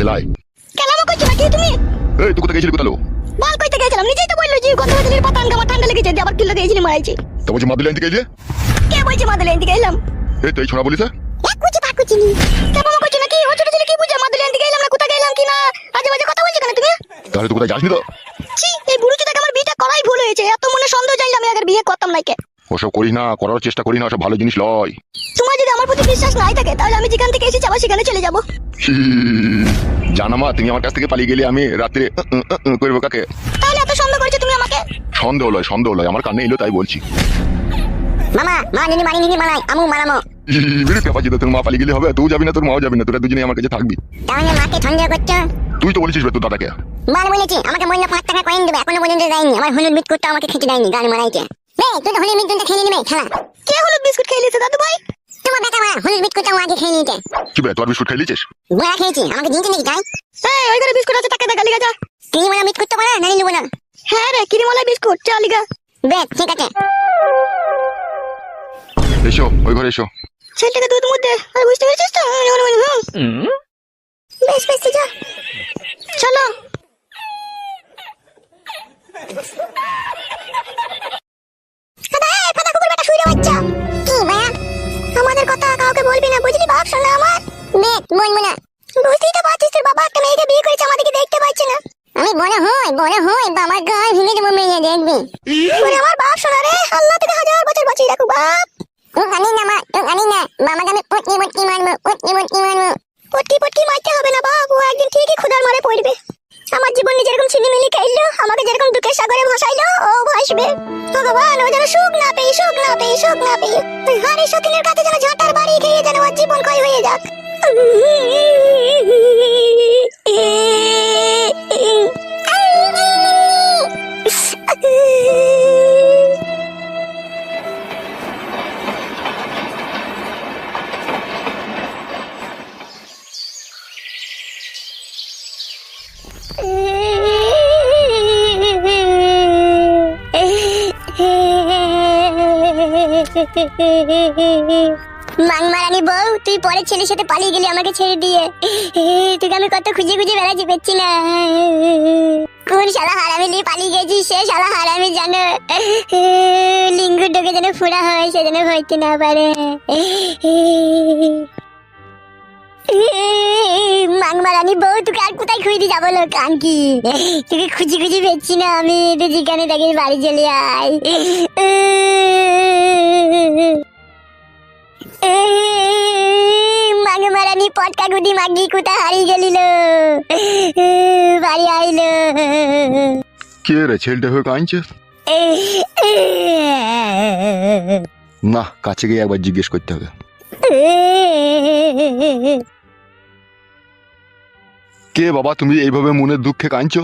সেলাই কেলামো করছ নাকি তুমি? এই তুই কোথায় গেছিলি কোথালো? বাল কইতে গেছিলাম নিজেই তো বলল যে গত বছরের পাতান গামা ঠান্ডা লেগেছে দিয়ে আবার কিলো গেছিলি মারাইছি তো বলছি মাদুলি আনতে গেলি? কে বলছে মাদুলি আনতে গেলাম? এই তো ছোড়া বলিস এক কুচি পাক কুচি নি। কেলামো করছ নাকি? ও ছোট ছেলে কি বুঝে? মাদুলি আনতে গেলাম না কোথায় গেলাম কি না? আজে বাজে কথা বলছো কেন তুমি? তাহলে তুই কোথায় যাসনি তো? ছি এই আমার বিয়েটা করাই ভুল হয়েছে। এত মনে সন্দেহ আমি আগে বিয়ে করতাম না কে ওসব করিস না করার চেষ্টা করি না ওসব ভালো জিনিস লয়। আমার প্রতি বিশ্বাস নাই থাকে তাহলে আমি যেখান থেকে এসেছি আবার সেখানে চলে যাব। জানা মা তুমি আমার কাছ থেকে পালিয়ে গেলে আমি রাত্রে করব কাকে? তাহলে এত সন্দেহ করেছ তুমি আমাকে? সন্দেহ লয় সন্দেহ লয় আমার কানে এলো তাই বলছি। মামা মা নিনি মানি নিনি মানাই আমু মানামো বেরো পেপার তোর মা পালিয়ে গেলে হবে তুই যাবি না তোর মাও যাবি না তোরা দুজনে আমার কাছে থাকবি। তাহলে মাকে সন্দেহ করছ? তুই তো বলেছিস বে তোর দাদাকে। মান বলেছি আমাকে মূল্য পাঁচ টাকা কয়েন দেবে এখনও পর্যন্ত দেয়নি আমার হলুদ আমাকে খেতে দেয়নি গান মারাইছে। বে তুই তো হলুদ বিস্কুটটা খেয়ে নিবি খেলা। কে হলুদ বিস্কুট খেয়ে নিয়েছে দাদু ভাই তোমার বেটা মা হলুদ বিস্কুটটা আগে খেয়ে নিয়েছে। কি বে তোর বিস্কুট খেয়ে নিয়েছিস? বড়া খেয়েছি আমাকে দিনতে নাকি যাই? এই ওই করে বিস্কুট আছে তাকে দেখা লিগা যা। ক্রিমওয়ালা বিস্কুট তো বানা নানি নেব না। হ্যাঁ রে ক্রিমওয়ালা বিস্কুট চল লিগা বেশ ঠিক আছে। এসো ওই ঘরে এসো। ছেলেটাকে দুধ মধ্যে আর বুঝতে পেরেছিস তো? হুম। বেশ বেশ যা। চলো। দেখ বলব না বুঝতেই তো পারছিস তোর বাবা একটা মেয়েকে বিয়ে করেছে আমাদেরকে দেখতে পাচ্ছে না? আমি বড় হই বড় হই বা আমার গায়ে ভেঙে দেবো মেয়ে দেখবি। ওরে আমার বাপ শোনা রে আল্লাহ তোকে হাজার বছর বাঁচিয়ে রাখুক বাপ। ও জানি না মা ও জানি না মামাকে আমি পটকি পটকি মারবো পটকি পটকি মারবো। পটকি পটকি মারতে হবে না বাপ ও একদিন ঠিকই খুদার মারে পড়বে। আমার জীবন যেরকম ছিনিমিনি খেললো আমাকে যেরকম দুঃখের সাগরে ভাসাইলো ও ভাসবে। ভগবান ও যেন সুখ না পেয়ে সুখ না পেয়ে সুখ না পেয়ে। হারি সতীনের কাছে যেন ঝাঁটার বাড়ি খেয়ে যেন ওর জীবন ক্ষয় হয়ে যাক। Hehehehe মাংমারানি বউ, তুই পরের ছেলের সাথে পালিয়ে গেলি আমাকে ছেড়ে দিয়ে। তোকে আমি কত খুঁজে খুঁজে বেড়াচ্ছি পেচ্ছি না। কোন শালা হারামি নিয়ে পালিয়ে গেছিস, সে শালা হারামি জানো। লিঙ্গুর ডোকে যেন ফোড়া হয়, সে যেন হইতে না পারে। মাংমারানি বউ, তোকে আর কোথায় খুঁজতে যাব লোক কানকি তোকে খুঁজি খুঁজি পেচ্ছি না আমি, তুই যেখানে থাকি বাড়ি চলে আয়। পটকা গুদি মাগি কোথা গেলিল। বাড়ি আইল। কে রে হয়ে না, কাছে গিয়ে একবার জিজ্ঞেস করতে হবে। কে বাবা তুমি এইভাবে মনের দুঃখে কাঁদছো?